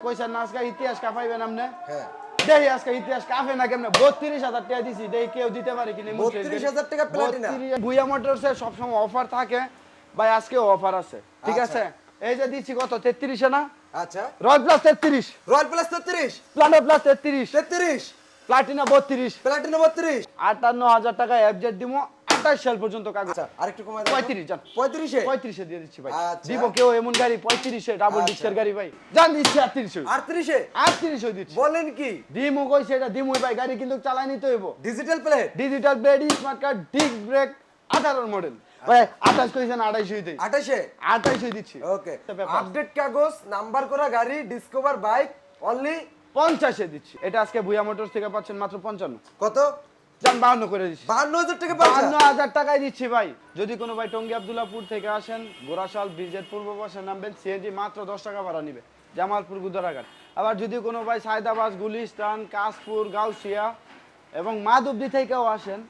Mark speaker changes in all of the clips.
Speaker 1: কইছেন না আজকে ইতিহাস কাপাইবেন আপনি
Speaker 2: হ্যাঁ।
Speaker 1: দেখি আজকে ইতিহাস কাফে না কেমনে? বত্রিশ হাজার টাকা দিছি দেখি কেউ দিতে পারে কিনা
Speaker 2: 32,000 টাকা প্লাটিনা?
Speaker 1: ভুইয়া মোটরসে সবসময় অফার থাকে। ভাই আজকেও অফার আছে। ঠিক
Speaker 2: আচ্ছা।
Speaker 1: আছে? এই যে দিচ্ছি কত? তেত্রিশে না?
Speaker 2: আচ্ছা।
Speaker 1: রয় প্লাস তেত্রিশ।
Speaker 2: রয়্যাল প্লাস তেত্রিশ?
Speaker 1: প্লানো প্লাস তেত্রিশ।
Speaker 2: তেত্রিশ?
Speaker 1: প্লাটিনা বত্রিশ।
Speaker 2: প্লাটিনা বত্রিশ?
Speaker 1: আটান্ন হাজার টাকা অ্যাবজেট দিব আঠাশ সাল পর্যন্ত কাগজ
Speaker 2: আচ্ছা আরেকটু কমাই
Speaker 1: পঁয়ত্রিশ যান
Speaker 2: পঁয়ত্রিশে?
Speaker 1: পঁয়ত্রিশে দিয়ে দিচ্ছি ভাই।
Speaker 2: আচ্ছা।
Speaker 1: দিব কেউ এমন গাড়ি পঁয়ত্রিশে ডাবল
Speaker 2: আচ্ছা।
Speaker 1: ডিস্কের গাড়ি ভাই। জান দিচ্ছি আটত্রিশে।
Speaker 2: আটত্রিশে?
Speaker 1: আটত্রিশে দিচ্ছি।
Speaker 2: বলেন কি?
Speaker 1: দিমু কইছে এটা দিমু ভাই গাড়ি কিন্তু চালাই নিতে হইব
Speaker 2: digital plate
Speaker 1: digital blade smart card disc brake আঠারোর মডেল ভাই আঠাশ কইছেন আঠাইশ হইতে।
Speaker 2: আঠাশে
Speaker 1: আঠাইশ দিচ্ছি।
Speaker 2: ওকে। আপডেট কাগজ নাম্বার করা গাড়ি ডিসকভার বাইক অনলি
Speaker 1: পঞ্চাশে দিচ্ছি। এটা আজকে ভুয়া মোটরস থেকে পাচ্ছেন মাত্র পঞ্চান্ন।
Speaker 2: কত?
Speaker 1: যান বাহান্ন করে দিচ্ছি।
Speaker 2: বাহান্ন হাজার টাকা
Speaker 1: বাহান্ন হাজার টাকায় দিচ্ছি ভাই। যদি কোনো ভাই টঙ্গি আবদুল্লাপুর থেকে আসেন গোরাশাল ব্রিজের পূর্ব পাশে নামবেন সিএনজি মাত্র দশ টাকা ভাড়া নিবে জামালপুর গুদারাঘাট আবার যদি কোনো ভাই সায়দাবাদ গুলিস্তান কাশপুর গাউসিয়া এবং মাধবদি থেকেও আসেন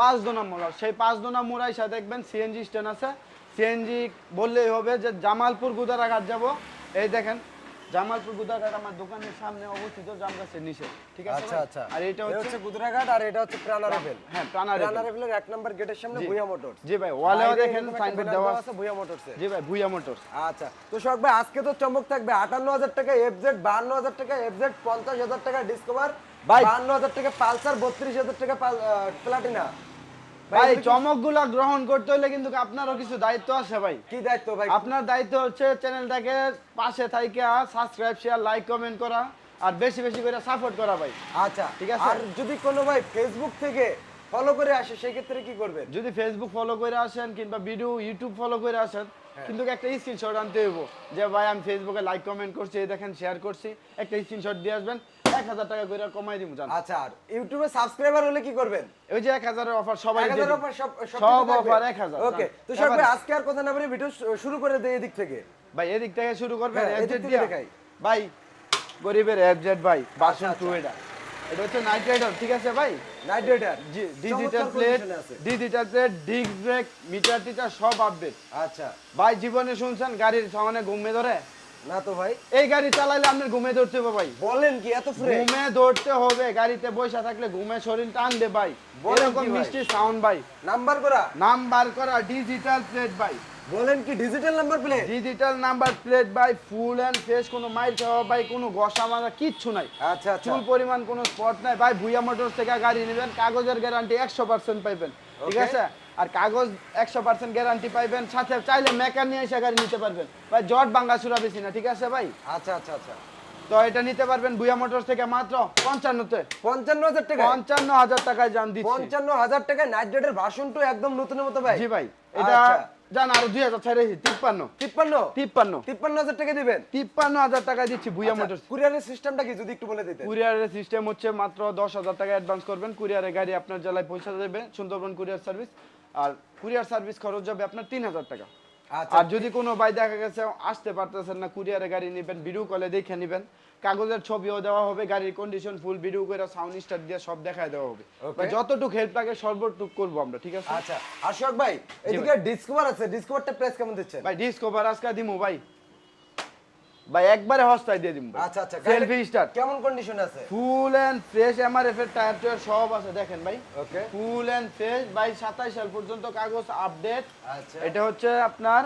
Speaker 1: পাঁচ দোনা মোড়া সেই পাঁচ দোনা মোড়াই সাথে দেখবেন সিএনজি স্ট্যান্ড আছে। সিএনজি বললেই হবে যে জামালপুর গুদারাঘাট যাব। এই দেখেন জামালপুর গুদারাঘাট আমার দোকানের সামনে অবস্থিত জামগাছের নিচে ঠিক আছে
Speaker 2: আচ্ছা আচ্ছা।
Speaker 1: আর এটা হচ্ছে
Speaker 2: গুজরাঘাট আর এটা হচ্ছে প্রাণা রেভেল
Speaker 1: হ্যাঁ প্রাণা
Speaker 2: প্রাণা
Speaker 1: রেভেল।
Speaker 2: রেভেলের এক নম্বর গেটের সামনে
Speaker 1: জি।
Speaker 2: ভুয়া মোটর
Speaker 1: জি ভাই ওয়ালেও দেখেন সাইনবোর্ড দেওয়া আছে।
Speaker 2: ভুয়া মোটরসে।
Speaker 1: জি ভাই ভুইয়া মোটরস।
Speaker 2: আচ্ছা তো শখ ভাই আজকে তো চমক থাকবে আটান্ন হাজার টাকা এফজেড বাহান্ন হাজার টাকা এফজেড পঞ্চাশ হাজার টাকা ডিসকভার
Speaker 1: ভাই।
Speaker 2: বাহান্ন হাজার টাকা পালসার বত্রিশ হাজার টাকা পাল- প্লাটিনা
Speaker 1: ভাই চমকগুলা গ্রহণ করতে হলে কিন্তু আপনারও কিছু দায়িত্ব আছে ভাই
Speaker 2: কি দায়িত্ব ভাই
Speaker 1: আপনার দায়িত্ব হচ্ছে চ্যানেলটাকে পাশে থাইকে সাবস্ক্রাইব শেয়ার লাইক কমেন্ট করা আর বেশি বেশি করে সাপোর্ট করা ভাই
Speaker 2: আচ্ছা
Speaker 1: ঠিক আছে।
Speaker 2: আর যদি কোনো ভাই ফেসবুক থেকে ফলো করে আসে সেই ক্ষেত্রে কি করবেন
Speaker 1: যদি ফেসবুক ফলো করে আসেন কিংবা ভিডিও ইউটিউব ফলো করে আসেন। কিন্তু একটা স্ক্রিনশট আনতে হইব। যে ভাই আমি ফেসবুকে লাইক কমেন্ট করছি এই দেখেন শেয়ার করছি। একটা স্ক্রিনশট দিয়ে আসবেন এক হাজার টাকা করে কমাই দিব জান।
Speaker 2: আচ্ছা আর ইউটিউবে সাবস্ক্রাইবার হলে কি করবেন?
Speaker 1: ওই যে এক হাজারের অফার সবাই
Speaker 2: এক
Speaker 1: দিয়ে
Speaker 2: হাজার। অফার সব
Speaker 1: সব অফার এক হাজার
Speaker 2: ওকে তো ভাই আজকে আর কথা না বলে ভিডিও শুরু করে দেই এদিক থেকে।
Speaker 1: ভাই এদিক থেকে শুরু করবেন
Speaker 2: হ্যাঁ,
Speaker 1: FZ দিয়া?
Speaker 2: দেখাই।
Speaker 1: ভাই গরিবের এফজেড ভাই বাসন
Speaker 2: আচ্ছা।
Speaker 1: টু এটা এটা হচ্ছে নাইট রাইডার ঠিক আছে ভাই?
Speaker 2: Night rider
Speaker 1: digital plate digital plate disc brake meter টিটার সব আপডেট
Speaker 2: আচ্ছা।
Speaker 1: ভাই জীবনে শুনছেন গাড়ির সামনে ঘুমে ধরে?
Speaker 2: না তো ভাই।
Speaker 1: এই গাড়ি চালাইলে আপনার ঘুমে ধরতে হবে ভাই।
Speaker 2: বলেন কি এত ফ্রেশ
Speaker 1: ঘুমে ধরতে হবে গাড়িতে বসে থাকলে ঘুমে শরীর টান দে ভাই এরকম? মিষ্টি সাউন্ড ভাই।
Speaker 2: নাম্বার করা?
Speaker 1: নাম বার করা ডিজিটাল প্লেট ভাই।
Speaker 2: বলেন কি digital number plate
Speaker 1: digital number plate ভাই ফুল অ্যান্ড ফেস কোনো মাইল খাওয়া ভাই কোনো ঘষা মাজা কিচ্ছু নাই।
Speaker 2: আচ্ছা আচ্ছা।
Speaker 1: চুল পরিমাণ কোনো স্পট নাই। ভাই ভুইয়া মোটরস থেকে গাড়ি নেবেন কাগজের গ্যারান্টি একশো পার্সেন্ট পাইবেন ঠিক আছে? আর কাগজ একশো পার্সেন্ট গ্যারান্টি পাইবেন সাথে চাইলে মেকার নিয়ে এসে গাড়ি নিতে পারবেন। ভাই জট বাঙ্গা চূড়া বেশি না ঠিক আছে ভাই?
Speaker 2: আচ্ছা আচ্ছা আচ্ছা।
Speaker 1: তো এটা নিতে পারবেন ভুইয়া মোটরস থেকে মাত্র পঞ্চান্নতে।
Speaker 2: পঞ্চান্ন হাজার টাকা
Speaker 1: পঞ্চান্ন হাজার টাকায় যান দিচ্ছি।
Speaker 2: পঞ্চান্ন হাজার টাকায় নাইট ভার্সন টু একদম নতুনের মতো ভাই।
Speaker 1: জি ভাই এটা
Speaker 2: আচ্ছা।
Speaker 1: যান আরও দুই হাজার ছাড়েছি তিপ্পান্ন।
Speaker 2: তিপ্পান্ন?
Speaker 1: তিপ্পান্ন।
Speaker 2: তিপ্পান্ন হাজার টাকা দিবেন?
Speaker 1: তিপ্পান্ন হাজার টাকা দিচ্ছি ভুইয়া মোটর
Speaker 2: কুরিয়ারের সিস্টেমটা কি? যদি একটু বলে দিতে
Speaker 1: কুরিয়ারের সিস্টেম হচ্ছে মাত্র দশ হাজার টাকা অ্যাডভান্স করবেন। কুরিয়ারে গাড়ি আপনার জেলায় পৌঁছে দেবে সুন্দরবন কুরিয়ার সার্ভিস আর কুরিয়ার সার্ভিস খরচ যাবে আপনার তিন হাজার টাকা। আর যদি কোনো ভাই দেখা গেছে আসতে পারতেছেন না কুরিয়ারে গাড়ি নেবেন ভিডিও কলে দেখে নেবেন কাগজের ছবিও দেওয়া হবে গাড়ির কন্ডিশন ফুল ভিডিও করে সাউন্ড স্টার দিয়ে সব দেখায় দেওয়া হবে. যতটুকু হেল্প লাগে সর্বটুক করব আমরা ঠিক আছে?
Speaker 2: আচ্ছা আর শখ ভাই। এদিকে ডিসকভার আছে ডিসকভারটা প্রেস কেমন দিচ্ছেন?
Speaker 1: ভাই ডিসকভার আজকে দিমু ভাই। ভাই একবারে হস্তায় দিয়ে দিমু
Speaker 2: আচ্ছা আচ্ছা
Speaker 1: সেলফি স্টার
Speaker 2: কেমন কন্ডিশন আছে?
Speaker 1: ফুল এন্ড ফ্রেশ এমআরএফ এর টায়ার টায়ার সব আছে দেখেন ভাই।
Speaker 2: Okay
Speaker 1: full and fresh by সাতাশ সাল পর্যন্ত কাগজ আপডেট
Speaker 2: আচ্ছা।
Speaker 1: এটা হচ্ছে আপনার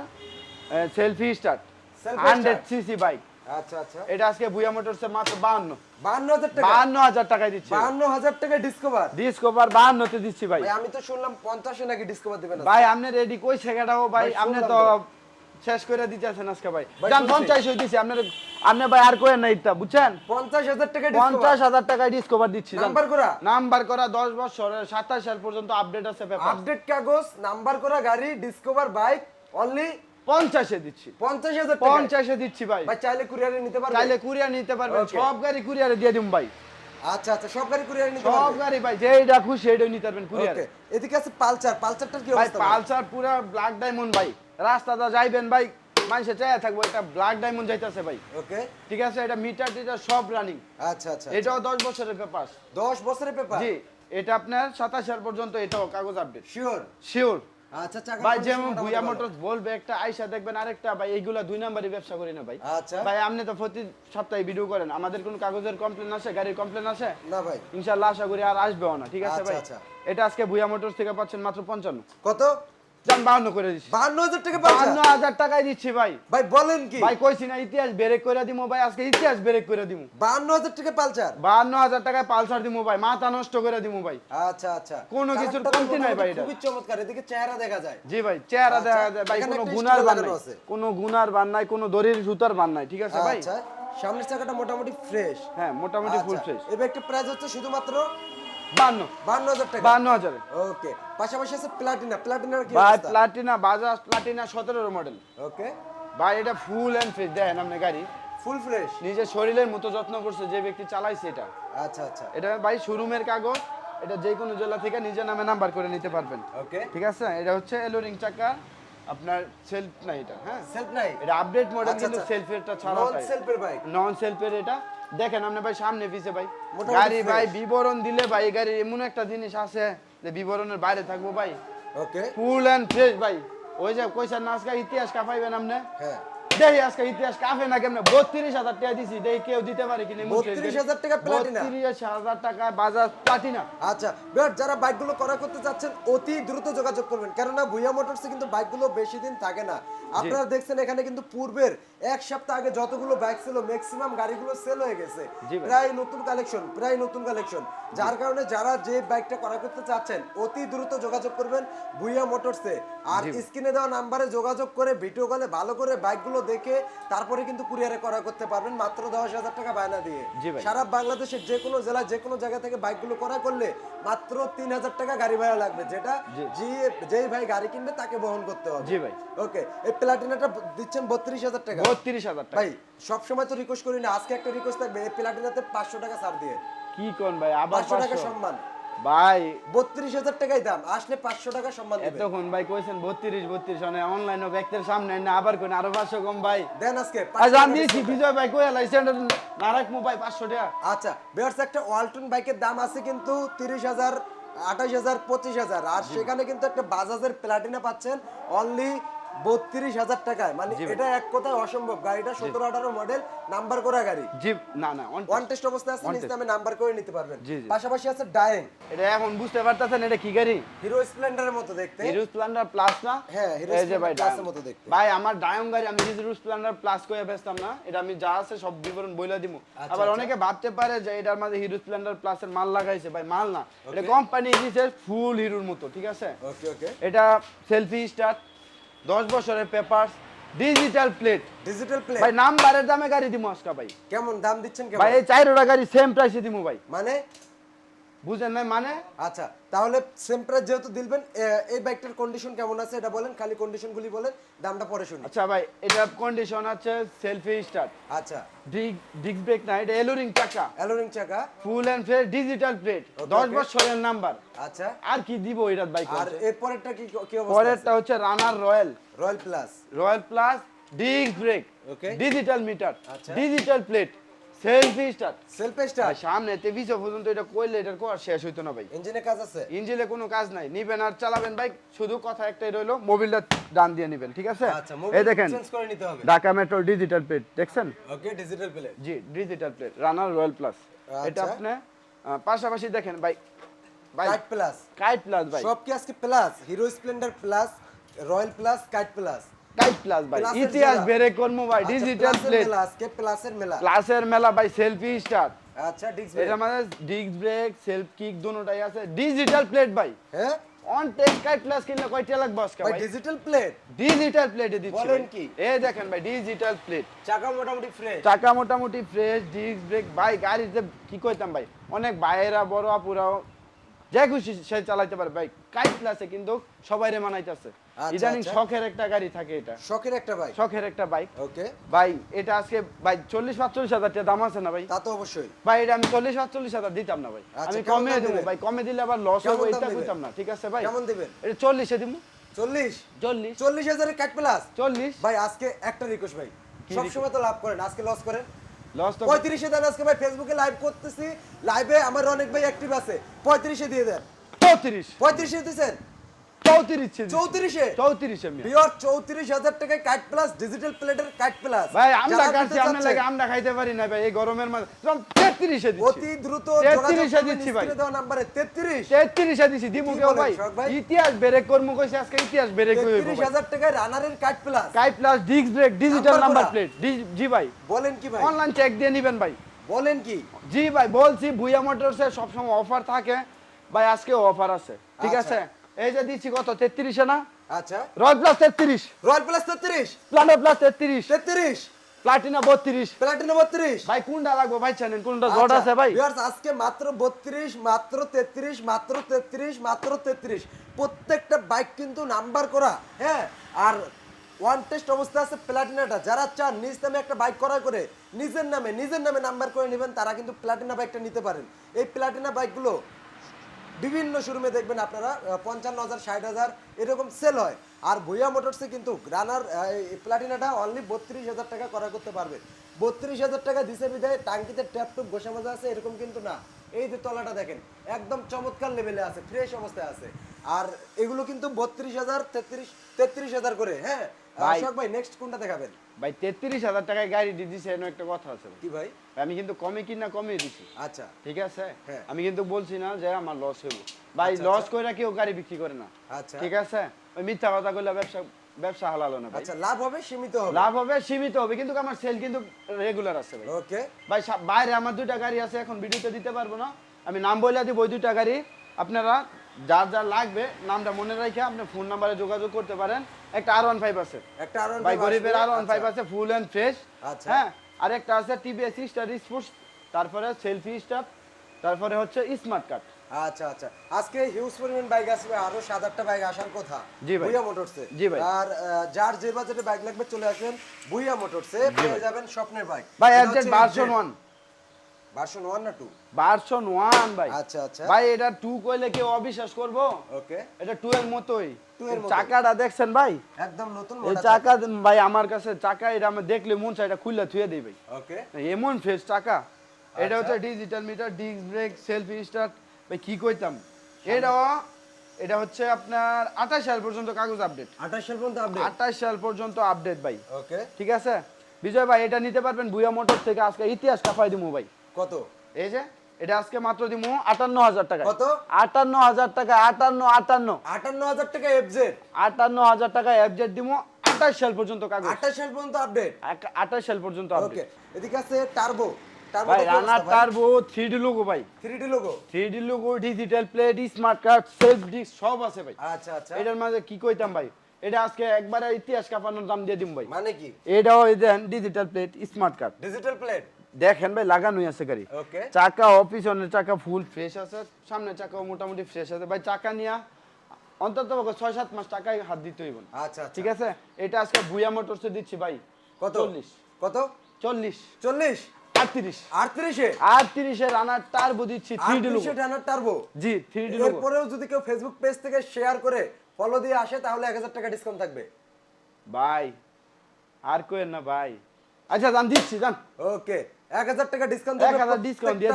Speaker 1: selfie start
Speaker 2: Selfie
Speaker 1: hundred
Speaker 2: start?
Speaker 1: CC bike
Speaker 2: আচ্ছা আচ্ছা।
Speaker 1: এটা আজকে ভুয়া মোটরসে মাত্র বাহান্ন।
Speaker 2: বাহান্ন হাজার টাকা?
Speaker 1: বাহান্ন হাজার টাকায় দিচ্ছি
Speaker 2: বাহান্ন হাজার টাকা ডিসকভার
Speaker 1: ডিসকভার বাহান্নতে দিচ্ছি ভাই।
Speaker 2: ভাই আমি তো শুনলাম পঞ্চাশে নাকি ডিসকভার দিবেন।
Speaker 1: ভাই আপনি রেডি কই সেখাটাও ভাই
Speaker 2: ভাই,
Speaker 1: আপনি তো
Speaker 2: তো।
Speaker 1: শেষ করে দিতেছেন আজকে ভাই। পঞ্চাশ হয়ে দিছি আপনার আপনি ভাই আর কোয়েন না ইটা বুঝছেন?
Speaker 2: পঞ্চাশ হাজার টাকা
Speaker 1: পঞ্চাশ
Speaker 2: ডিসকভার
Speaker 1: হাজার টাকায় ডিসকভার দিচ্ছি
Speaker 2: নাম্বার করা।
Speaker 1: নাম্বার করা দশ বছর সাতাশ সাল পর্যন্ত আপডেট আছে পেপার
Speaker 2: আপডেট কাগজ নাম্বার করা গাড়ি ডিসকভার বাইক অনলি
Speaker 1: পঞ্চাশে দিচ্ছি।
Speaker 2: পঞ্চাশ হাজার
Speaker 1: পঞ্চাশে দিচ্ছি ভাই।
Speaker 2: ভাই চাইলে কুরিয়ারে নিতে পারবে
Speaker 1: চাইলে কুরিয়ার নিতে পারবেন। সব গাড়ি কুরিয়ারে দিয়ে দিম ভাই।
Speaker 2: আচ্ছা আচ্ছা সব গাড়ি কুরিয়ারে নিতে
Speaker 1: সব গাড়ি ভাই যেইটা খুশি সেইটাই নিতে পারবেন কুরিয়ারে
Speaker 2: এদিকে আছে পালসার। পালসারটার কি অবস্থা ভাই?
Speaker 1: পালসার পুরা ব্ল্যাক ডায়মন্ড ভাই। রাস্তাটা যাইবেন ভাই মানুষে চাইয়া থাকব এটা ব্ল্যাক ডায়মন্ড যাইতেছে ভাই।
Speaker 2: ওকে
Speaker 1: ঠিক আছে এটা মিটার টিটার সব রানিং
Speaker 2: আচ্ছা আচ্ছা
Speaker 1: এটাও দশ বছরের পেপার
Speaker 2: দশ বছরের পেপার
Speaker 1: জি এটা আপনার সাতাশ সাল পর্যন্ত এটাও কাগজ আপডেট
Speaker 2: শিওর
Speaker 1: শিওর
Speaker 2: আচ্ছা
Speaker 1: ভাই যেমন ভুইয়া মোটরস বলবে একটা আইসা দেখবেন আরেকটা ভাই এইগুলা দুই নাম্বারই ব্যবসা করি না ভাই।
Speaker 2: আচ্ছা।
Speaker 1: ভাই আপনি তো প্রতি সপ্তাহে ভিডিও করেন আমাদের কোনো কাগজের কমপ্লেন আসে গাড়ির কমপ্লেন আসে?
Speaker 2: না ভাই।
Speaker 1: ইনশাল্লাহ আশা করি আর আসবেও না ঠিক আছে
Speaker 2: আচ্ছা,
Speaker 1: ভাই?
Speaker 2: আচ্ছা।
Speaker 1: এটা আজকে ভুইয়া মোটরস থেকে পাচ্ছেন মাত্র পঞ্চান্ন।
Speaker 2: কত?
Speaker 1: যান বাহান্ন করে দিচ্ছি
Speaker 2: বাহান্ন হাজার টাকা
Speaker 1: বাহান্ন হাজার টাকায় দিচ্ছি ভাই।
Speaker 2: ভাই বলেন কি?
Speaker 1: ভাই কইছি না ইতিহাস ব্রেক করে দিমু ভাই আজকে ইতিহাস ব্রেক করে দিমু।
Speaker 2: বাহান্ন হাজার টাকা পালসার?
Speaker 1: বাহান্ন হাজার টাকায় পালসার দিমু ভাই মাথা নষ্ট করে দিমু ভাই।
Speaker 2: আচ্ছা আচ্ছা।
Speaker 1: কোনো কিছুর কমতি নাই ভাই এটা।
Speaker 2: খুবই চমৎকার এদিকে চেহারা দেখা যায়।
Speaker 1: জি ভাই চেহারা
Speaker 2: আচ্ছা,
Speaker 1: দেখা যায় ভাই কোনো গুনার বান নাই। কোনো গুনার বান নাই কোনো দড়ির সুতার বান নাই ঠিক আছে ভাই?
Speaker 2: আচ্ছা সামনের চাকাটা মোটামুটি ফ্রেশ
Speaker 1: হ্যাঁ মোটামুটি ফুল ফ্রেশ
Speaker 2: এবার একটা প্রাইস হচ্ছে শুধুমাত্র
Speaker 1: বান্ন।
Speaker 2: বান্ন হাজার টাকা?
Speaker 1: বান্ন হাজারে।
Speaker 2: ওকে। পাশাপাশি আছে প্লাটিনা প্লাটিনার কি
Speaker 1: ভাই প্লাটিনা বাজাজ প্লাটিনা সতেরো মডেল
Speaker 2: ওকে।
Speaker 1: ভাই এটা ফুল অ্যান্ড ফ্রেশ দেখেন আপনি গাড়ি।
Speaker 2: ফুল ফ্রেশ
Speaker 1: নিজের শরীরের মতো যত্ন করছে যে ব্যক্তি চালাইছে এটা।
Speaker 2: আচ্ছা আচ্ছা।
Speaker 1: এটা ভাই শোরুমের কাগজ এটা যে কোনো জেলা থেকে নিজের নামে নাম্বার করে নিতে পারবেন।
Speaker 2: ওকে।
Speaker 1: ঠিক আছে? এটা হচ্ছে এলোরিং চাকা। আপনার সেলফ না এটা হ্যাঁ?
Speaker 2: সেলফ নাই?
Speaker 1: এটা আপডেট মডেল
Speaker 2: আচ্ছা,
Speaker 1: কিন্তু
Speaker 2: সেলফের
Speaker 1: এটা ছাড়া
Speaker 2: নন সেলফের বাইক
Speaker 1: নন সেলফের এটা। দেখেন আপনি ভাই সামনে পিছে ভাই। গাড়ি ভাই বিবরণ দিলে ভাই এই গাড়ির এমন একটা জিনিস আছে যে বিবরণের বাইরে থাকব ভাই।
Speaker 2: ওকে
Speaker 1: ফুল এন্ড ফ্রেশ ভাই। ওই যে কইসার না ইতিহাস ইতিহাস কাপাইবেন আপনি?
Speaker 2: হ্যাঁ।
Speaker 1: আজকে ইতিহাস কাফে না কেমনে? বত্রিশ হাজার টাকা দিছি কেউ দিতে পারে কিনা
Speaker 2: 32,000 টাকা প্লাটিনা?
Speaker 1: বত্রিশ হাজার টাকা বাজাজ প্লাটিনা
Speaker 2: আচ্ছা বেট যারা বাইকগুলো করা করতে চাচ্ছেন অতি দ্রুত যোগাযোগ করবেন। কেননা ভুইয়া মোটরসে কিন্তু বাইকগুলো বেশি দিন থাকে না। আপনারা দেখছেন এখানে কিন্তু পূর্বের এক সপ্তাহ আগে যতগুলো বাইক ছিল ম্যাক্সিমাম গাড়িগুলো সেল হয়ে গেছে। প্রায় নতুন কালেকশন প্রায় নতুন কালেকশন যার কারণে যারা যে বাইকটা করা করতে চাচ্ছেন অতি দ্রুত যোগাযোগ করবেন ভুইয়া মোটরসে। আর স্ক্রিনে দেওয়া নাম্বারে যোগাযোগ করে ভিডিও কলে ভালো করে বাইকগুলো দেখে তারপরে কিন্তু কুরিয়ারে করা করতে পারবেন মাত্র দশ হাজার টাকা বায়না দিয়ে। সারা বাংলাদেশের যে কোনো জেলা যে কোনো জায়গা থেকে বাইকগুলো করা করলে মাত্র তিন হাজার টাকা গাড়ি ভাড়া লাগবে যেটা যেই ভাই গাড়ি কিনবে তাকে বহন করতে হবে।
Speaker 1: জি ভাই।
Speaker 2: ওকে এই প্লাটিনাটা দিচ্ছেন বত্রিশ হাজার টাকা।
Speaker 1: বত্রিশ হাজার
Speaker 2: ভাই সবসময় তো রিকোয়েস্ট করি না আজকে একটা রিকোয়েস্ট থাকবে এই প্লাটিনাতে পাঁচশো টাকা ছাড় দিয়ে।
Speaker 1: কি কোন ভাই আবার
Speaker 2: পাঁচশো টাকা সম্মান।
Speaker 1: ভাই
Speaker 2: বত্রিশ হাজার টাকাই দাম আসলে পাঁচশো টাকা সম্মান
Speaker 1: এতক্ষণ ভাই কইছেন বত্রিশ বত্রিশ মানে অনলাইনে ব্যক্তির সামনে না আবার কোন আরও পাঁচশো কম ভাই।
Speaker 2: দেন আজকে
Speaker 1: আজ
Speaker 2: 500 টাকা
Speaker 1: আমি দিয়েছি বিজয় ভাই কই লাইছে না রাখব ভাই পাঁচশো টাকা।
Speaker 2: আচ্ছা বেয়ার্স একটা ওয়ালটন বাইকের দাম আছে কিন্তু তিরিশ হাজার আঠাশ হাজার পঁচিশ হাজার। আর সেখানে কিন্তু একটা বাজাজের প্লাটিনা পাচ্ছেন অনলি বত্রিশ হাজার টাকায়। মানে এটা এক কথায় অসম্ভব। গাড়িটা সতেরো আঠারো মডেল নাম্বার করা গাড়ি।
Speaker 1: জি না না
Speaker 2: ওয়ান টেস্ট অবস্থায় আছে নামে নাম্বার করে নিতে পারবেন। পাশাপাশি আছে ডাইং
Speaker 1: এটা এখন বুঝতে পারতেছেন এটা কি গাড়ি?
Speaker 2: হিরো স্প্লেন্ডারের মতো দেখতে।
Speaker 1: হিরো স্প্লেন্ডার প্লাস না?
Speaker 2: হ্যাঁ,
Speaker 1: ডায়ং।
Speaker 2: মতো দেখতে।
Speaker 1: ভাই আমার ডায়ং গাড়ি আমি হিরো স্প্লেন্ডার প্লাস বেচতাম না। এটা আমি যা আছে সব বিবরণ বইলা দিমু।
Speaker 2: আচ্ছা,
Speaker 1: আবার
Speaker 2: আচ্ছা।
Speaker 1: অনেকে ভাবতে পারে যে এটার মাঝে হিরো স্প্লেন্ডার প্লাসের মাল লাগাইছে। ভাই মাল না। এটা কোম্পানি দিয়েছে ফুল হিরোর মতো ঠিক আছে?
Speaker 2: ওকে ওকে
Speaker 1: এটা সেলফি স্টার্ট দশ বছরের paper digital plate
Speaker 2: digital plate
Speaker 1: ভাই নাম্বারের দামে গাড়ি দিমু আজকে ভাই।
Speaker 2: কেমন? দাম দিচ্ছেন
Speaker 1: ভাই এই চাইরোটা গাড়ি সেম প্রাইসে দিমু ভাই।
Speaker 2: মানে?
Speaker 1: বুঝেন নাই মানে?
Speaker 2: আচ্ছা তাহলে সেম প্রাইস যেহেতু দিলবেন এই বাইকটার কন্ডিশন কেমন আছে এটা বলেন খালি কন্ডিশনগুলি বলেন দামটা পরে শুনি।
Speaker 1: আচ্ছা ভাই এটা কন্ডিশন আছে সেলফি স্টার্ট
Speaker 2: আচ্ছা।
Speaker 1: ডিগ ডিস্ক ব্রেক না এটা এলোরিং চাকা।
Speaker 2: অ্যালোরিং চাকা।
Speaker 1: Full and digital plate
Speaker 2: Okay,
Speaker 1: দশ
Speaker 2: okay.
Speaker 1: বছরের নাম্বার
Speaker 2: আচ্ছা।
Speaker 1: আর কি দিব এটার বাইক
Speaker 2: আর এর পরেরটা কি কি অবস্থা
Speaker 1: পরেরটা হচ্ছে runner royal
Speaker 2: royal plus
Speaker 1: royal plus disc brake
Speaker 2: Okay.
Speaker 1: Digital meter
Speaker 2: আচ্ছা।
Speaker 1: Digital plate selfie start
Speaker 2: self start
Speaker 1: সামনে তে পিছনে পর্যন্ত এটা কইলে এটার কোয়ার শেষ হইতো না ভাই।
Speaker 2: ইঞ্জিনে কাজ আছে?
Speaker 1: ইঞ্জিনে কোনো কাজ নাই। নিবেন আর চালাবেন বাইক শুধু কথা একটাই রইল মোবিলটা ডান দিয়ে নিবেন ঠিক আছে?
Speaker 2: আচ্ছা
Speaker 1: এই দেখেন
Speaker 2: চেঞ্জ করে নিতে হবে।
Speaker 1: ঢাকা মেট্রো ডিজিটাল প্লেট দেখছেন?
Speaker 2: ওকে ডিজিটাল প্লেট
Speaker 1: জি digital plate runner royal plus এটা
Speaker 2: আচ্ছা।
Speaker 1: আপনি পাশাপাশি দেখেন ভাই ভাই
Speaker 2: কাইট প্লাস
Speaker 1: কাইট প্লাস ভাই।
Speaker 2: সব কি আজকে plus hero splendor plus royal plus kite plus
Speaker 1: plus ভাই ইতিহাস ভাই
Speaker 2: আচ্ছা,
Speaker 1: ডিজিটাল
Speaker 2: প্লাসের
Speaker 1: প্লেট
Speaker 2: আজকে প্লাসের মেলা।
Speaker 1: প্লাসের মেলা ভাই সেলফি স্টার
Speaker 2: আচ্ছা
Speaker 1: এটা মানে ডিস্ক ব্রেক সেলফ কিক দুটোটাই আছে। ডিজিটাল প্লেট ভাই
Speaker 2: হ্যাঁ?
Speaker 1: অন টেক কাইট প্লাস কিনলে কয়টা লাগবে আজকে
Speaker 2: ভাই ডিজিটাল প্লেট
Speaker 1: ডিজিটাল প্লেটে দিচ্ছি
Speaker 2: বলেন কি?
Speaker 1: এই দেখেন ভাই ডিজিটাল প্লেট
Speaker 2: চাকা মোটামুটি ফ্রেশ
Speaker 1: চাকা মোটামুটি ফ্রেশ ডিস্ক ব্রেক ভাই গাড়িতে কি কইতাম ভাই? অনেক ভাইয়েরা বড় আপুরাও যে খুশি সে চালাইতে পারে। ভাই কাইট ক্লাসে কিন্তু সবাইরে মানাইতেছে।
Speaker 2: আচ্ছা,
Speaker 1: ইদানিং
Speaker 2: আচ্ছা।
Speaker 1: শখের একটা গাড়ি থাকে এটা।
Speaker 2: শখের একটা বাইক
Speaker 1: শখের একটা বাইক
Speaker 2: ওকে
Speaker 1: ভাই এটা আজকে ভাই চল্লিশ পাঁচচল্লিশ হাজার টাকা দাম আছে না ভাই?
Speaker 2: তা তো অবশ্যই।
Speaker 1: ভাই এটা আমি চল্লিশ পাঁচচল্লিশ হাজার দিতাম না ভাই।
Speaker 2: আচ্ছা,
Speaker 1: আমি কমে
Speaker 2: দাম
Speaker 1: দেবো? ভাই কমে দিলে আবার লস হবে এটা? কইতাম না ঠিক আছে ভাই?
Speaker 2: কেমন দিবেন?
Speaker 1: এটা চল্লিশে দিব
Speaker 2: চল্লিশ?
Speaker 1: চল্লিশ।
Speaker 2: চল্লিশ হাজারের কাট প্লাস
Speaker 1: চল্লিশ।
Speaker 2: ভাই আজকে একটা রিকোয়েস্ট ভাই। সবসময় তো লাভ করেন আজকে লস করেন। পঁয়ত্রিশে দাদা আজকে ভাই ফেসবুকে লাইভ করতেছি। লাইভে আমার অনেক ভাই অ্যাক্টিভ আছে। পঁয়ত্রিশে দিয়ে দেন। পঁয়ত্রিশ। পঁয়ত্রিশে দিয়েছেন টাকায় প্লাস ডিজিটাল কাট প্লাস
Speaker 1: খাইতে পারি ভাই গরমের
Speaker 2: অতি দ্রুত
Speaker 1: আজকে ইতিহাস
Speaker 2: টাকায় রানারের plus
Speaker 1: plus brake digital number plate জি ভাই।
Speaker 2: বলেন কি
Speaker 1: অনলাইন চেক দিয়ে ভাই।
Speaker 2: বলেন কি?
Speaker 1: জি ভাই মোটরসে সবসময় অফার থাকে। ভাই আজকে অফার আছে। ঠিক আছে? এই যে দিচ্ছি কত? তেত্রিশে না?
Speaker 2: আচ্ছা।
Speaker 1: প্লাস তেত্রিশ।
Speaker 2: রয়্যাল প্লাস তেত্রিশ।
Speaker 1: প্লানো প্লাস তেত্রিশ।
Speaker 2: তেত্রিশ।
Speaker 1: প্লাটিনা বত্রিশ।
Speaker 2: প্লাটিনা বত্রিশ।
Speaker 1: ভাই কোনটা লাগবে ভাই জানেন কোনটা জট আছে ভাই?
Speaker 2: আজকে মাত্র বত্রিশ মাত্র তেত্রিশ মাত্র তেত্রিশ মাত্র তেত্রিশ। প্রত্যেকটা বাইক কিন্তু নাম্বার করা হ্যাঁ? আর ওয়ান টেস্ট অবস্থা আছে প্লাটিনাটা। যারা চান নিজ নামে একটা বাইক করা করে নিজের নামে নিজের নামে নাম্বার করে নেবেন তারা কিন্তু প্লাটিনা বাইকটা নিতে পারেন। এই প্লাটিনা বাইকগুলো বিভিন্ন শোরুমে দেখবেন আপনারা পঞ্চান্ন হাজার ষাট হাজার এরকম সেল হয়। আর ভুইয়া মোটরসে কিন্তু রানার প্লাটিনাটা অনলি বত্রিশ হাজার টাকা করা করতে পারবে। বত্রিশ হাজার টাকা দিছে বিদায় টাঙ্কিতে ট্যাপ টুপ বসে মজা আছে এরকম কিন্তু না। এই যে তলাটা দেখেন একদম চমৎকার লেভেলে আছে ফ্রেশ অবস্থায় আছে। আর এগুলো কিন্তু বত্রিশ হাজার তেত্রিশ তেত্রিশ হাজার করে হ্যাঁ?
Speaker 1: ভাই
Speaker 2: নেক্সট কোনটা দেখাবেন?
Speaker 1: ভাই তেত্রিশ হাজার টাকায় গাড়ি দিয়ে দিছে এমন একটা কথা আছে
Speaker 2: কি ভাই?
Speaker 1: আমি কিন্তু কমে কিনা কমে দিছি।
Speaker 2: আচ্ছা।
Speaker 1: ঠিক আছে?
Speaker 2: হ্যাঁ।
Speaker 1: আমি কিন্তু বলছি না যে আমার লস হইব। ভাই
Speaker 2: আচ্ছা,
Speaker 1: লস
Speaker 2: আচ্ছা।
Speaker 1: কইরা কেউ গাড়ি বিক্রি করে না।
Speaker 2: আচ্ছা।
Speaker 1: ঠিক আছে? ওই মিথ্যা কথা কইলে ব্যবসা ব্যবসা হালালো না
Speaker 2: আচ্ছা লাভ হবে সীমিত হবে?
Speaker 1: লাভ হবে সীমিত হবে কিন্তু আমার সেল কিন্তু রেগুলার আছে ভাই।
Speaker 2: ওকে
Speaker 1: ভাই বাইরে আমার দুইটা গাড়ি আছে এখন ভিডিওতে দিতে পারব না। আমি নাম বলে দিব ওই দুইটা গাড়ি। আপনারা যার যা লাগবে নামটা মনে রেখে আপনি ফোন নাম্বারে যোগাযোগ করতে পারেন। একটা আর ওয়ান ফাইভ আছে।
Speaker 2: একটা আর
Speaker 1: ভাই গরিবের আর ওয়ান ফাইভ আছে ফুল অ্যান্ড ফ্রেশ
Speaker 2: আচ্ছা।
Speaker 1: হ্যাঁ? আর একটা আছে টিভিএস স্টার স্পোর্টস তারপরে সেলফি স্টার তারপরে হচ্ছে স্মার্ট কার্ড
Speaker 2: আচ্ছা আচ্ছা। আজকে হিউজ পরিমাণ বাইক আসবে আরও সাত আটটা বাইক আসার কথা।
Speaker 1: জি ভাই।
Speaker 2: বুইয়া মোটরসে
Speaker 1: জি ভাই।
Speaker 2: আর যার যে বাজেটে বাইক লাগবে চলে আসবেন বুইয়া মোটরসে পেয়ে যাবেন স্বপ্নের বাইক
Speaker 1: ভাই অ্যাডজেট ভার্সন ওয়ান
Speaker 2: ভার্সন ওয়ান না টু
Speaker 1: ভার্সন ওয়ান ভাই।
Speaker 2: আচ্ছা আচ্ছা।
Speaker 1: ভাই এটা টু কইলে কেউ অবিশ্বাস করব?
Speaker 2: ওকে
Speaker 1: এটা টু এর মতোই।
Speaker 2: 2 এর মতোই।
Speaker 1: চাকাটা দেখছেন ভাই?
Speaker 2: একদম নতুন
Speaker 1: এই চাকা ভাই আমার কাছে চাকা এটা আমি দেখলে মন চাই এটা খুললে থুয়ে দিই ভাই।
Speaker 2: ওকে
Speaker 1: এমন ফ্রেশ চাকা। এটা। হচ্ছে digital meter disc brake selfie start ভাই কি কইতাম? এটাও এটা হচ্ছে আপনার আঠাশ সাল পর্যন্ত কাগজ আপডেট
Speaker 2: আঠাশ সাল পর্যন্ত আপডেট
Speaker 1: আঠাশ সাল পর্যন্ত আপডেট ভাই।
Speaker 2: ওকে
Speaker 1: ঠিক আছে? বিজয় ভাই এটা নিতে পারবেন বুয়া মোটর থেকে। আজকে ইতিহাস কাপাই দিমু ভাই।
Speaker 2: কত?
Speaker 1: এই যে এটা আজকে মাত্র দিমু আটান্ন হাজার টাকা
Speaker 2: কত?
Speaker 1: আটান্ন হাজার টাকা আটান্ন আটান্ন।
Speaker 2: আটান্ন হাজার টাকা এফজেড
Speaker 1: আটান্ন হাজার টাকা এফজেড দিমু আঠাশ সাল পর্যন্ত কাগজ।
Speaker 2: আঠাশ সাল পর্যন্ত আপডেট
Speaker 1: আঠাশ সাল পর্যন্ত
Speaker 2: ওকে
Speaker 1: আপডেট
Speaker 2: এদিকে আছে টার্বো টার্বো
Speaker 1: ভাই runner turbo three D logo ভাই।
Speaker 2: Three D logo
Speaker 1: three D logo digital plate smart card self disc সব আছে ভাই।
Speaker 2: আচ্ছা আচ্ছা।
Speaker 1: এটার মাঝে কি কইতাম ভাই? এটা আজকে একবারে ইতিহাস কাপানোর দাম দিয়ে দিম ভাই।
Speaker 2: মানে কি?
Speaker 1: এটাও দেন digital plate smart card
Speaker 2: digital plate
Speaker 1: দেখেন ভাই লাগানোই আছে গাড়ি।
Speaker 2: ওকে
Speaker 1: চাকা পিছনের চাকা ফুল ফ্রেশ আছে সামনের চাকাও মোটামুটি ফ্রেশ আছে। ভাই চাকা নিয়া অন্তত ছয় সাত মাস টাকায় হাত দিতে হইব না।
Speaker 2: আচ্ছা আচ্ছা।
Speaker 1: ঠিক আছে? এটা আজকে বুয়া মোটরসে দিচ্ছি ভাই।
Speaker 2: কত?
Speaker 1: চল্লিশ।
Speaker 2: কত?
Speaker 1: চল্লিশ।
Speaker 2: চল্লিশ?
Speaker 1: আটত্রিশ।
Speaker 2: আটত্রিশে?
Speaker 1: আটত্রিশে রানার টার্বো দিচ্ছি থ্রি ডি
Speaker 2: আটত্রিশে টানার টার্বো
Speaker 1: জি থ্রি ডি লোগো
Speaker 2: এরপরেও যদি কেউ ফেসবুক পেজ থেকে শেয়ার করে ফলো দিয়ে আসে তাহলে এক হাজার টাকা ডিসকাউন্ট থাকবে।
Speaker 1: ভাই আর কোয়েন না ভাই। আচ্ছা দাম দিচ্ছি জান
Speaker 2: ওকে এক হাজার টাকা ডিসকাউন্ট
Speaker 1: 1000 discount দিয়ে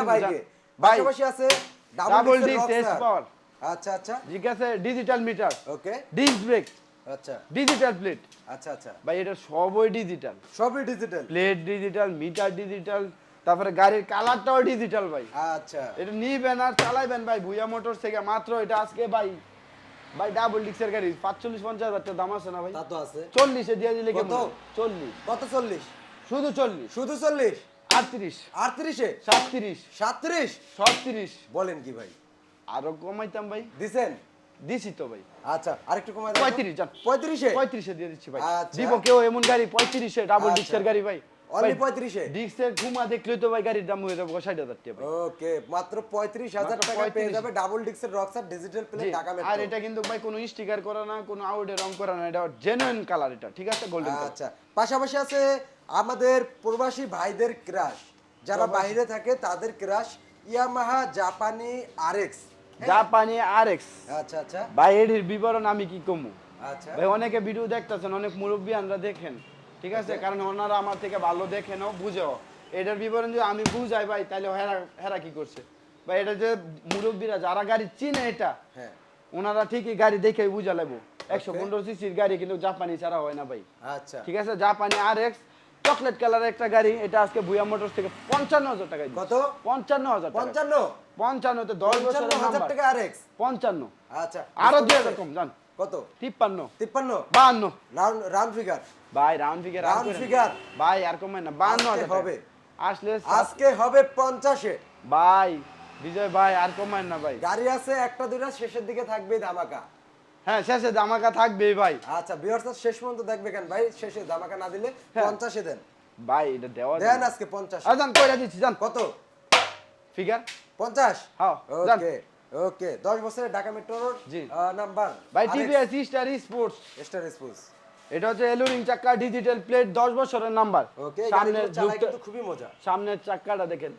Speaker 2: পাশাপাশি আছে ডাবল ডিস্ক
Speaker 1: power।
Speaker 2: আচ্ছা আচ্ছা।
Speaker 1: ঠিক আছে digital meter
Speaker 2: okay
Speaker 1: disc brake
Speaker 2: আচ্ছা।
Speaker 1: ডিজিটাল প্লেট
Speaker 2: আচ্ছা আচ্ছা।
Speaker 1: ভাই এটা সবই ডিজিটাল
Speaker 2: সবই digital
Speaker 1: plate digital meter digital তারপরে গাড়ির কালারটাও ডিজিটাল ভাই।
Speaker 2: আচ্ছা।
Speaker 1: এটা নিবেন আর চালাইবেন ভাই ভুইয়া মোটরস থেকে। মাত্র এটা আজকে ভাই ভাই ডাবল ডিক্সের গাড়ি। পাঁচচল্লিশ পঞ্চাশ হাজার দাম আছে না ভাই?
Speaker 2: তা তো আছে।
Speaker 1: চল্লিশে দিয়ে দিলে
Speaker 2: কত?
Speaker 1: চল্লিশ।
Speaker 2: কত চল্লিশ?
Speaker 1: শুধু চল্লিশ।
Speaker 2: শুধু চল্লিশ?
Speaker 1: আটত্রিশ।
Speaker 2: আটত্রিশে?
Speaker 1: সাতত্রিশ।
Speaker 2: সাতত্রিশ?
Speaker 1: ছত্রিশ।
Speaker 2: বলেন কি ভাই?
Speaker 1: আরও কমাইতাম ভাই।
Speaker 2: দিছেন?
Speaker 1: দিছি তো ভাই।
Speaker 2: আচ্ছা আরেকটু কমাই
Speaker 1: পঁয়ত্রিশ যান
Speaker 2: পঁয়ত্রিশে?
Speaker 1: পঁয়ত্রিশে দিয়ে দিচ্ছি ভাই।
Speaker 2: আচ্ছা।
Speaker 1: দিব কেউ এমন গাড়ি? পঁয়ত্রিশে ডাবল
Speaker 2: আচ্ছা।
Speaker 1: ডিক্সের গাড়ি ভাই।
Speaker 2: অনলি পঁয়ত্রিশে?
Speaker 1: ডিক্সের ঘুমা দেখলে তো ভাই গাড়ির দাম হয়ে যাবে ষাট হাজার টাকা ভাই।
Speaker 2: ওকে মাত্র পঁয়ত্রিশ হাজার
Speaker 1: মাত্র
Speaker 2: টাকা পেয়ে যাবে ডাবল ডিক্সের রক্সার ডিজিটাল প্লে
Speaker 1: আর এটা কিন্তু ভাই কোনো স্টিকার করা না কোনো আউটে রং করা না এটা জেনুইন কালার এটা ঠিক আছে? গোল্ডেন
Speaker 2: আচ্ছা। পাশাপাশি আছে আমাদের প্রবাসী ভাইদের ক্রাশ যারা বাইরে থাকে তাদের ক্রাশ ইয়ামাহা জাপানি আরএক্স
Speaker 1: জাপানি আর এক্স
Speaker 2: আচ্ছা আচ্ছা।
Speaker 1: ভাই এটির বিবরণ আমি কি কমু?
Speaker 2: আচ্ছা।
Speaker 1: ভাই অনেকে ভিডিও দেখতেছেন অনেক মুরব্বী আমরা দেখেন ঠিক আছে? কারণ ওনারা আমার থেকে ভালো দেখেনও বুঝেও। এটার বিবরণ যদি আমি বুঝাই ভাই তাহলে হেরা হেরা কি করছে? ভাই এটা যে মুরব্বীরা যারা গাড়ি চিনে এটা
Speaker 2: হ্যাঁ।
Speaker 1: ওনারা ঠিকই গাড়ি দেখে বুঝা লাগবো। একশো পনেরো সিসির গাড়ি কিন্তু জাপানি ছাড়া হয় না ভাই।
Speaker 2: আচ্ছা।
Speaker 1: ঠিক আছে? জাপানি আর এক্স চকলেট কালারের একটা গাড়ি এটা আজকে ভুয়া মোটরস থেকে পঞ্চান্ন হাজার টাকা
Speaker 2: কত?
Speaker 1: পঞ্চান্ন হাজার
Speaker 2: পঞ্চান্ন?
Speaker 1: পঞ্চান্নতে দশ
Speaker 2: পঞ্চান্ন
Speaker 1: বছরের
Speaker 2: হাজার টাকা আর এক্স
Speaker 1: পঞ্চান্ন।
Speaker 2: আচ্ছা।
Speaker 1: আরও দুই হাজার কম জান।
Speaker 2: কত?
Speaker 1: তিপ্পান্ন।
Speaker 2: তিপ্পান্ন?
Speaker 1: বাহান্ন।
Speaker 2: রাউন্ড রাউন্ড ফিগার
Speaker 1: ভাই রাউন্ড ফিগার
Speaker 2: Round figure?
Speaker 1: ভাই আর কমায় না বাহান্ন হাজার হবে
Speaker 2: হবে।
Speaker 1: আসলে
Speaker 2: আজকে হবে পঞ্চাশে।
Speaker 1: ভাই বিজয় ভাই আর কমায় না ভাই।
Speaker 2: গাড়ি আছে একটা দুটা শেষের দিকে থাকবে ধামাকা।
Speaker 1: হ্যাঁ শেষে দামাকা থাকবেই ভাই।
Speaker 2: আচ্ছা বিয়ার্স শেষ পর্যন্ত দেখবে কেন? ভাই শেষে ধামাকা না দিলে
Speaker 1: হ্যাঁ।
Speaker 2: পঞ্চাশে দেন।
Speaker 1: ভাই এটা দেওয়া
Speaker 2: দেন আজকে পঞ্চাশ।
Speaker 1: জান কইরা দিচ্ছি জান।
Speaker 2: কত?
Speaker 1: ফিগার?
Speaker 2: পঞ্চাশ?
Speaker 1: হ্যাঁ।
Speaker 2: ওকে ওকে। দশ বছরের ঢাকা মেট্রোর
Speaker 1: জি।
Speaker 2: নাম্বার
Speaker 1: ভাই TVS star sports
Speaker 2: star sports
Speaker 1: এটা হচ্ছে এলুরিং চাক্কা ডিজিটাল প্লেট দশ বছরের নাম্বার।
Speaker 2: ওকে
Speaker 1: সামনের
Speaker 2: কিন্তু খুবই মজা।
Speaker 1: সামনের চাক্কাটা দেখেন।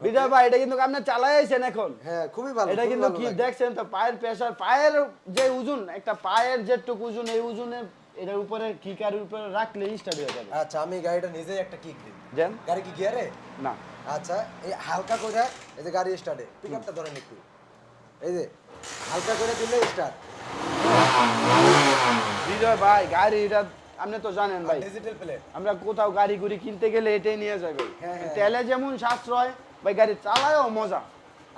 Speaker 1: বিজয় ভাই এটা কিন্তু আপনি চালাইছেন এখন?
Speaker 2: হ্যাঁ খুবই ভালো
Speaker 1: এটা কিন্তু কি দেখছেন তো পায়ের প্রেসার পায়ের যে ওজন একটা পায়ের যেটুকু ওজন এই ওজনে এটার উপরে কিকারের উপরে রাখলে স্টার্ট হয়ে যাবে।
Speaker 2: আচ্ছা আমি গাড়িটা নিজেই একটা কিক দিই।
Speaker 1: দেন।
Speaker 2: গাড়ি কি গিয়ারে
Speaker 1: না।
Speaker 2: আচ্ছা এই হালকা করে এই যে গাড়ি স্টার্টে পিকআপটা ধরেন একটু। এই যে হালকা করে দিলে স্টার্ট
Speaker 1: বিজয় ভাই গাড়ি এটা আপনি তো জানেন ভাই।
Speaker 2: ডিজিটাল প্লেট
Speaker 1: আমরা কোথাও গাড়ি গুড়ি কিনতে গেলে এটাই নিয়ে ভাই।
Speaker 2: হ্যাঁ, হ্যাঁ।
Speaker 1: তেলে যেমন সাশ্রয় ভাই গাড়ি চালায়ও মজা।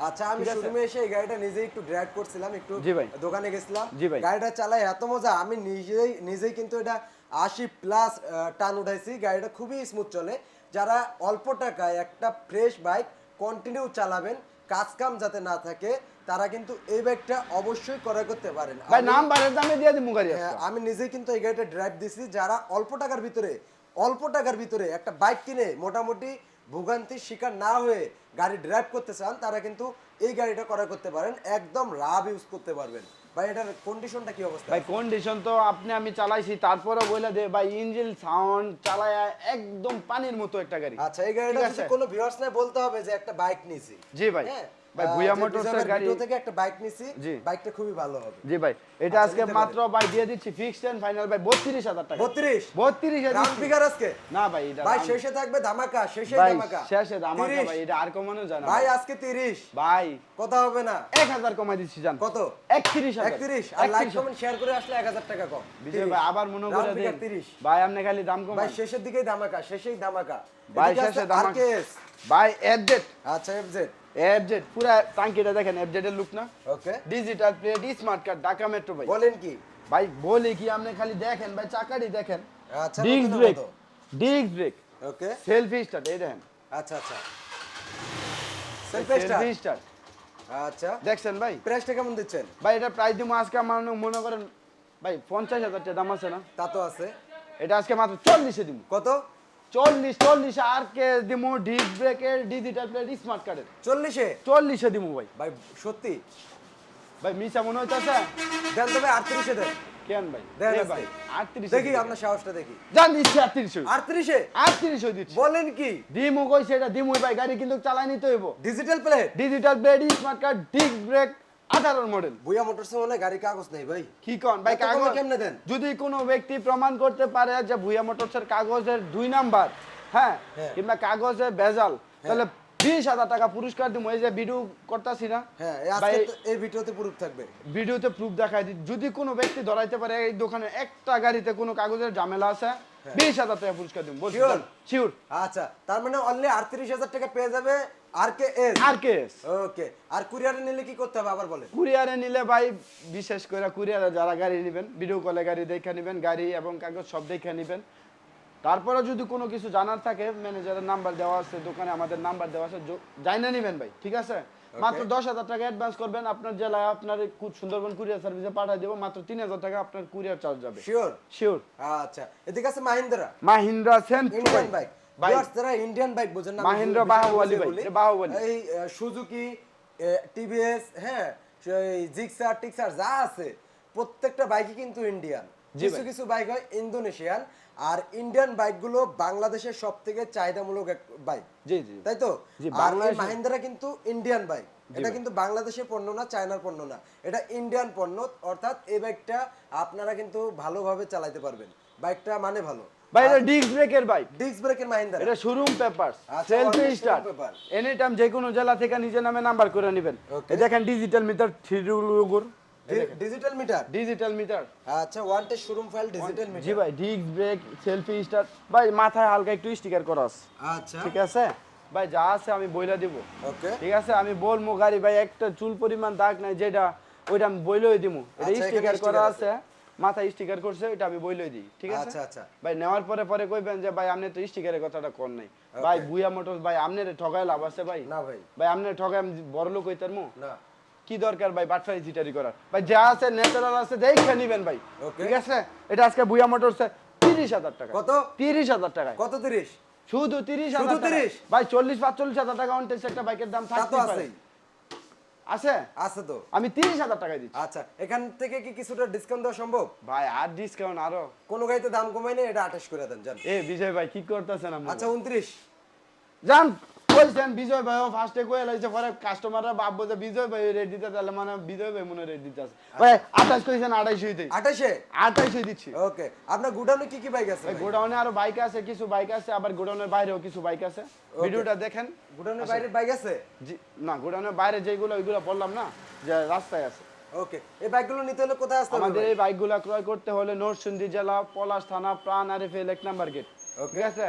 Speaker 2: আচ্ছা আমি শোরুমে এসে এই গাড়িটা নিজেই একটু ড্রাইভ করছিলাম একটু দোকানে গেছিলাম। গাড়িটা চালাই এত মজা আমি নিজেই নিজেই কিন্তু এটা আশি প্লাস টান উঠাইছি। গাড়িটা খুবই স্মুথ চলে। যারা অল্প টাকায় একটা ফ্রেশ বাইক কন্টিনিউ চালাবেন কাজ কাম যাতে না থাকে তারা কিন্তু এই বাইকটা অবশ্যই ক্রয় করতে পারেন।
Speaker 1: ভাই
Speaker 2: আমি-
Speaker 1: নাম্বারের দামে দিয়ে দিমু গাড়ি
Speaker 2: হ্যাঁ, আমি নিজেই কিন্তু এই গাড়িটা ড্রাইভ দিছি। যারা অল্প টাকার ভিতরে অল্প টাকার ভিতরে একটা বাইক কিনে মোটামুটি ভোগান্তির শিকার না হয়ে গাড়ি ড্রাইভ করতে চান তারা কিন্তু এই গাড়িটা ক্রয় করতে পারেন একদম রাব ইউজ করতে পারবেন। ভাই এটার কন্ডিশনটা কি অবস্থা?
Speaker 1: ভাই কন্ডিশন তো আপনি আমি চালাইছি তারপরে বলে দে ভাই ইঞ্জিন সাউন্ড চালায় একদম পানির মতো একটা গাড়ি।
Speaker 2: আচ্ছা এই গাড়িটা কোনো ভিউয়ার্স নাই বলতে হবে যে একটা বাইক নিছি
Speaker 1: জি ভাই।
Speaker 2: হ্যাঁ?
Speaker 1: ভাই ভুয়া মোটরসের গাড়ি
Speaker 2: থেকে একটা বাইক নিছি বাইকটা খুবই ভালো হবে।
Speaker 1: জি ভাই এটা
Speaker 2: আচ্ছা,
Speaker 1: আজকে মাত্র ভাই দিয়ে দিচ্ছি ফিক্সড এন্ড ফাইনাল ভাই বত্রিশ হাজার টাকা।
Speaker 2: বত্রিশ?
Speaker 1: বত্রিশ
Speaker 2: রাউন্ড ফিগার আজকে?
Speaker 1: না ভাই এটা
Speaker 2: ভাই শেষে থাকবে ধামাকা শেষে ধামাকা।
Speaker 1: শেষে ধামাকা ভাই এটা আর কমানো জানা
Speaker 2: ভাই আজকে তিরিশ।
Speaker 1: ভাই।
Speaker 2: কথা হবে না।
Speaker 1: এক হাজার কমাই দিচ্ছি জান।
Speaker 2: কত?
Speaker 1: একত্রিশ হাজার।
Speaker 2: একত্রিশ? আর লাইক কমেন্ট শেয়ার করে আসলে এক হাজার টাকা কম।
Speaker 1: বিজয় ভাই আবার মনে করে দিন।
Speaker 2: 30
Speaker 1: ভাই আপনি খালি দাম কমান।
Speaker 2: ভাই শেষের দিকেই ধামাকা শেষেই ধামাকা।
Speaker 1: ভাই শেষে ধামাকা। ভাই এফজেড
Speaker 2: আচ্ছা এফজেড
Speaker 1: এফজেড পুরো টাঙ্কিটা দেখেন এফজেড এর লুক না।
Speaker 2: Okay
Speaker 1: digital plate smart card Dhaka metro ভাই
Speaker 2: বলেন কি?
Speaker 1: ভাই বলি কি আপনি খালি দেখেন ভাই চাকাটি দেখেন।
Speaker 2: আচ্ছা
Speaker 1: disc brake disc brake
Speaker 2: okay
Speaker 1: selfie start এই দেখেন।
Speaker 2: আচ্ছা আচ্ছা। সেলফি
Speaker 1: স্টার্ট
Speaker 2: আচ্ছা।
Speaker 1: দেখছেন ভাই?
Speaker 2: প্রাইসটা কেমন দিচ্ছেন?
Speaker 1: ভাই এটা প্রাইস দিব আজকে আমার মনে করেন ভাই পঞ্চাশ হাজার টাকা দাম আছে না?
Speaker 2: তা তো আছে।
Speaker 1: এটা আজকে মাত্র চল্লিশে দিব।
Speaker 2: কত?
Speaker 1: চল্লিশ চল্লিশ আর কে ডিস্ক ব্রেকের ডিজিটাল প্লেট স্মার্ট কার্ডের
Speaker 2: চল্লিশে?
Speaker 1: চল্লিশে দিব ভাই।
Speaker 2: ভাই সত্যি?
Speaker 1: ভাই মিশা মনে হইতেছে
Speaker 2: দেন তবে আটত্রিশে দেন।
Speaker 1: কেন ভাই?
Speaker 2: দেন
Speaker 1: ভাই আটত্রিশ
Speaker 2: দেখি আপনার সাহসটা দেখি।
Speaker 1: জান দিচ্ছি আটত্রিশ।
Speaker 2: আটত্রিশে?
Speaker 1: আটত্রিশ দিচ্ছি।
Speaker 2: বলেন কি?
Speaker 1: দিমু কইছে এটা দিমু ভাই গাড়ি কিন্তু চালাই নিতে হইব
Speaker 2: digital plate
Speaker 1: digital plate smart card disc brake আঠারোর মডেল
Speaker 2: মোটরস মানে গাড়ি কাগজ নেই ভাই।
Speaker 1: কি কন? ভাই কাগজ
Speaker 2: কেমনে দেন?
Speaker 1: যদি কোনো ব্যক্তি প্রমাণ করতে পারে যে ভুয়া মোটরসের কাগজের দুই নাম্বার হ্যাঁ
Speaker 2: হ্যাঁ।
Speaker 1: কিংবা কাগজের বেজাল তাহলে বিশ হাজার টাকা পুরস্কার দিব। এই যে ভিডিও করতেছি না?
Speaker 2: হ্যাঁ এই ভিডিওতে প্রুফ থাকবে।
Speaker 1: ভিডিওতে প্রুফ দিই যদি কোনো ব্যক্তি ধরাইতে পারে এই দোকানে একটা গাড়িতে কোনো কাগজের ঝামেলা আছে বিশ হাজার টাকা পুরস্কার দিব।
Speaker 2: হ্যাঁ।
Speaker 1: শিওর
Speaker 2: আচ্ছা তার মানে অনলি আটত্রিশ হাজার টাকা পেয়ে যাবে আর কে
Speaker 1: আর কে
Speaker 2: ওকে আর কুরিয়ারে নিলে কি করতে হবে? আবার বলেন।
Speaker 1: কুরিয়ারে নিলে ভাই বিশেষ করে কুরিয়ারে যারা গাড়ি নেবেন ভিডিও কলে গাড়ি দেখে নেবেন গাড়ি এবং কাগজ সব দেখে নেবেন। তারপরে যদি কোনো কিছু জানার থাকে ম্যানেজারের নাম্বার দেওয়া আছে দোকানে আমাদের নাম্বার দেওয়া আছে জানা নেবেন ভাই ঠিক আছে? মাত্র দশ হাজার টাকা অ্যাডভান্স করবেন আপনার জেলায় আপনার কু- সুন্দরবন কুরিয়ার সার্ভিসে পাঠিয়ে দেবো মাত্র তিন হাজার টাকা আপনার কুরিয়ার চার্জ যাবে।
Speaker 2: শিওর
Speaker 1: শিওর
Speaker 2: আচ্ছা। এদিকে আছে মাহিন্দ্রা।
Speaker 1: মাহিন্দ্রা সেন্ট
Speaker 2: বাইক
Speaker 1: ভাই।
Speaker 2: যারা ইন্ডিয়ান বাইক বোঝেন না
Speaker 1: মাহিন্দ্রা
Speaker 2: বিষয়টা
Speaker 1: বাহুবলী
Speaker 2: বুঝিয়ে
Speaker 1: ভাই,
Speaker 2: বলি।
Speaker 1: এটা বাহুবলী।
Speaker 2: এই সুজুকি টিভিএস হ্যাঁ জিক্সার টিক্সার যা আছে প্রত্যেকটা বাইকই কিন্তু ইন্ডিয়ান কিছু কিছু বাইক হয় ইন্দোনেশিয়ান আর ইন্ডিয়ান বাইকগুলো বাংলাদেশের সব থেকে চাহিদামূলক বাইক
Speaker 1: জি জি।
Speaker 2: তাই তো? আর মাহিন্দ্রা কিন্তু ইন্ডিয়ান বাইক এটা কিন্তু বাংলাদেশের পণ্য না চায়নার পণ্য না। এটা ইন্ডিয়ান পণ্য অর্থাৎ এই বাইকটা আপনারা কিন্তু ভালোভাবে চালাতে পারবেন। বাইকটা মানে ভালো।
Speaker 1: ভাই এটা ডিস্ক ব্রেকের বাইক
Speaker 2: ডিস্ক ব্রেকের মাহিন্দ্রা।
Speaker 1: এটা শোরুম পেপারস
Speaker 2: আচ্ছা,
Speaker 1: সেলফি স্টার্ট এনি টাইম যে কোনো জেলা থেকে নিজের নামে নাম্বার করে নেবেন। এই দেখেন ডিজিটাল মিটার থ্রি লোগোর
Speaker 2: ডিজিটাল মিটার
Speaker 1: ডিজিটাল মিটার
Speaker 2: আচ্ছা one test showroom file digital
Speaker 1: জি ভাই ডিস্ক ব্রেক সেলফি স্টার্ট ভাই মাথায় হালকা একটু স্টিকার করা আছে।
Speaker 2: আচ্ছা।
Speaker 1: ঠিক আছে? ভাই যা আছে আমি বইলা দিব।
Speaker 2: ওকে
Speaker 1: ঠিক আছে? আমি বলব গাড়ি ভাই একটা চুল পরিমাণ দাগ নাই যেটা ওইটা আমি বইলই দিব। এটা
Speaker 2: আচ্ছা,
Speaker 1: স্টিকার করা আছে। মাথায় স্টিকার করছে এটা আমি বইলই দিই ঠিক আছে?
Speaker 2: আচ্ছা আচ্ছা।
Speaker 1: ভাই নেওয়ার পরে পরে কইবেন যে ভাই আপনি তো স্টিকারের কথাটা কোন নাই। ভাই বুয়া মোটরস ভাই আপনি ঠগাই লাভ আছে ভাই।
Speaker 2: না ভাই।
Speaker 1: ভাই আপনি ঠগাই আমি বড় লোক হইতারমু
Speaker 2: না।
Speaker 1: কি দরকার ভাই বাটফাই জিটারি করার? ভাই যা আছে ন্যাচারাল আছে দেখে নিবেন ভাই। ঠিক আছে? এটা আজকে বুয়া মোটরস তিরিশ হাজার টাকা।
Speaker 2: কত?
Speaker 1: তিরিশ হাজার টাকায়।
Speaker 2: কত তিরিশ?
Speaker 1: শুধু তিরিশ
Speaker 2: শুধু
Speaker 1: হাজার
Speaker 2: 30?
Speaker 1: ভাই চল্লিশ পাঁচচল্লিশ হাজার টাকা অনটেক্স একটা বাইকের দাম থাকতে পারে। আছে?
Speaker 2: আছে তো।
Speaker 1: আমি তিরিশ হাজার টাকা দিচ্ছি।
Speaker 2: আচ্ছা এখান থেকে কি কিছুটা ডিসকাউন্ট দেওয়া সম্ভব?
Speaker 1: ভাই আর ডিসকাউন্ট আরও।
Speaker 2: কোন গাড়িতে দাম কমাই না এটা আঠাশ করে দেন জান
Speaker 1: এ বিজয় ভাই কি করতেছেন
Speaker 2: আচ্ছা উনত্রিশ।
Speaker 1: জান কইছেন বিজয় ভাই ফার্স্টে কয়ে লাইছে পরে কাস্টমাররা ভাববো যে বিজয় ভাই রেট দিতে তাহলে মানে বিজয় ভাই মনে রেট দিতে আছে। ভাই আঠাশ কইছেন আঠাইশ হইতে।
Speaker 2: আঠাশে
Speaker 1: আঠাইশ দিচ্ছি।
Speaker 2: ওকে আপনার গুডাউনে কি কি বাইক আছে
Speaker 1: ভাই গোডাউনে আরও বাইক আছে কিছু বাইক আছে আবার গোডাউনের বাইরেও কিছু বাইক আছে। ভিডিওটা দেখেন।
Speaker 2: গুডাউনের বাইরে বাইক আছে?
Speaker 1: জি না গোডাউনের বাইরে যেগুলো ওইগুলো বললাম না যে রাস্তায় আছে।
Speaker 2: ওকে এই বাইকগুলো নিতে হলে কোথায় আসতে হবে
Speaker 1: আমাদের? এই বাইকগুলো ক্রয় করতে হলে নরসিংদী জেলা পলাশ থানা প্রাণ আরিফেল এক নাম্বার গেট ঠিক আছে?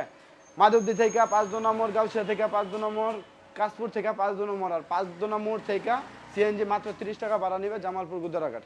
Speaker 1: মাধবদী থেকে পাঁচ দু নম্বর, গাউসিয়া থেকে পাঁচ দু নম্বর, কাশপুর থেকে পাঁচ দু নম্বর, আর পাঁচ দু নম্বর থেকে সিএনজি মাত্র তিরিশ টাকা ভাড়া নিবে জামালপুর গুদারাঘাট